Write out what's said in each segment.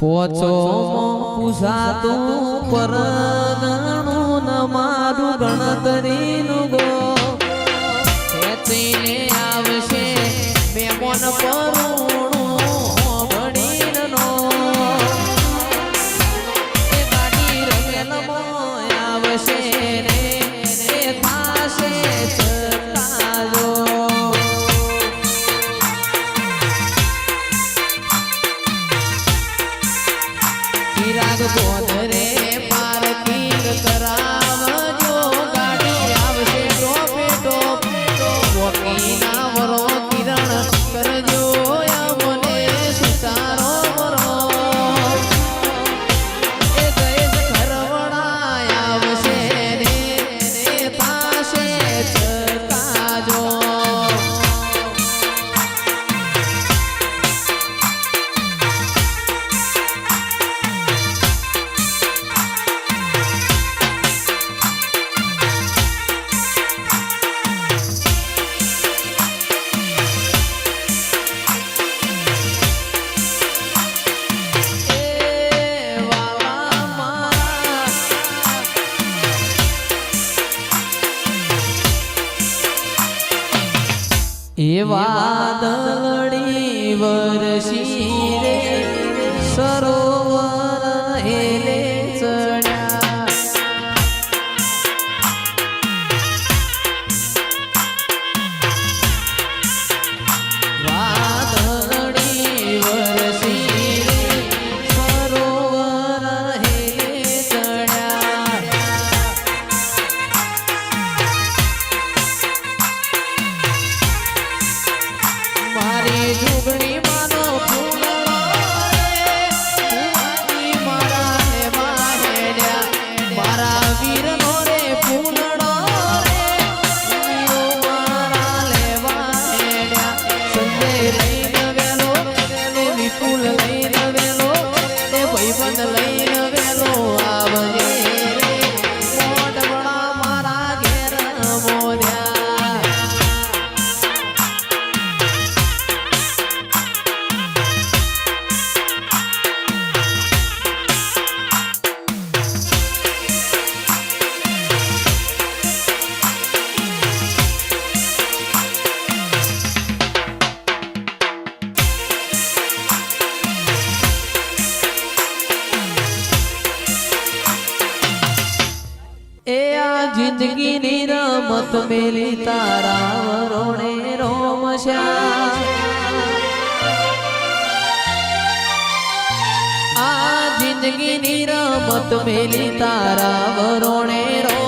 પોચો પૂછાતું પરદાનું ન મારું ગણતરીનું ગો. ખેતીને આવશે બે મન પરું Jubilee. જિંદગીની રમત મેલી તારા વરોણે રોમશા આ જિંદગીની રમત મેલી તારા વરોણે રોમ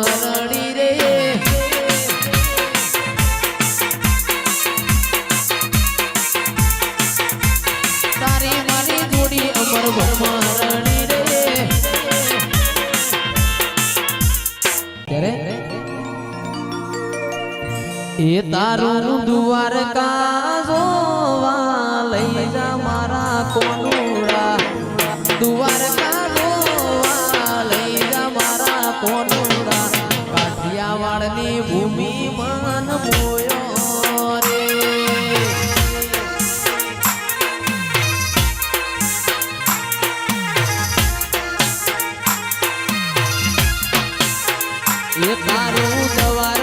તારું દ્વારકા જોવા લઈ જા મારા કોનુડા દ્વારકા જોવા લઈ જા મારા કોનુડા કાઠિયાવાડની ભૂમિ મન મોયો એ તારું સવાર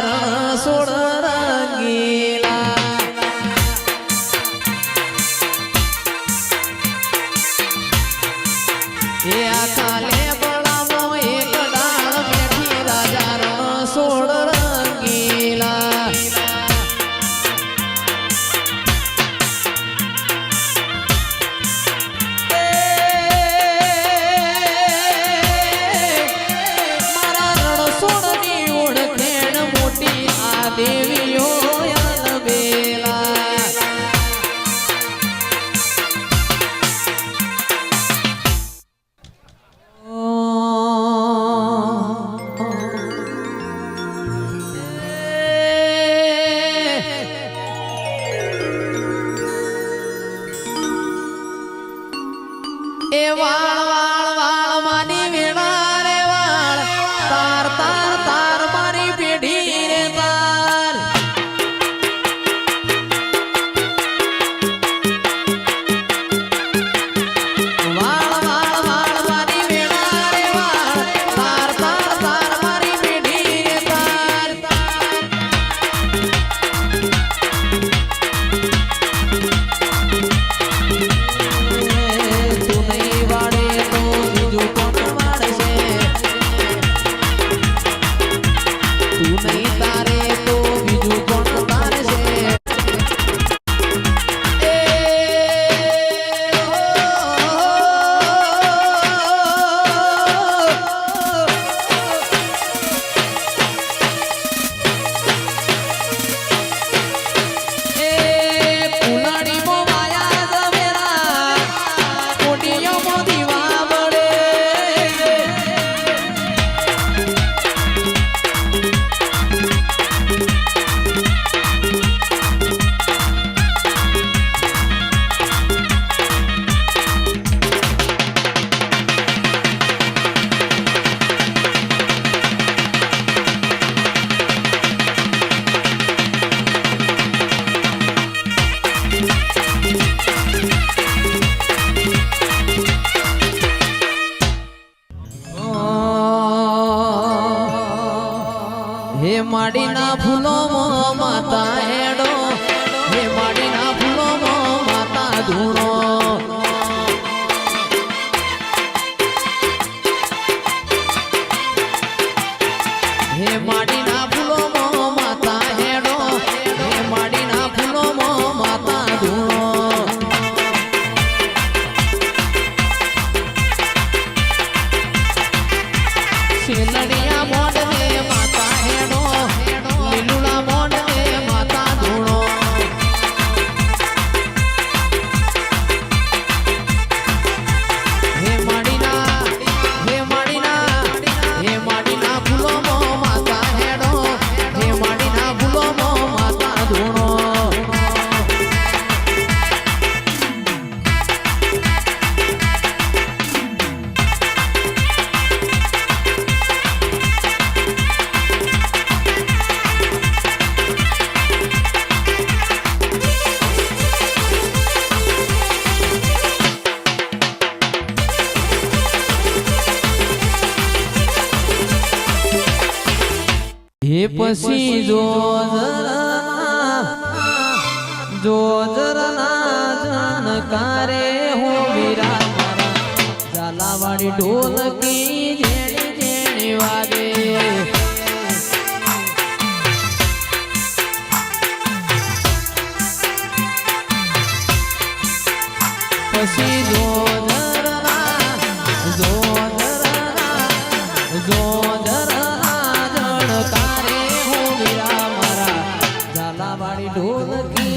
તારા સોડા também જો જરા જાણકારે હું વિરાટ મારા ઝાલાવાળી ઢોલકી જેણી જેણી વાગે. પછી જો વીરા ઢોલકી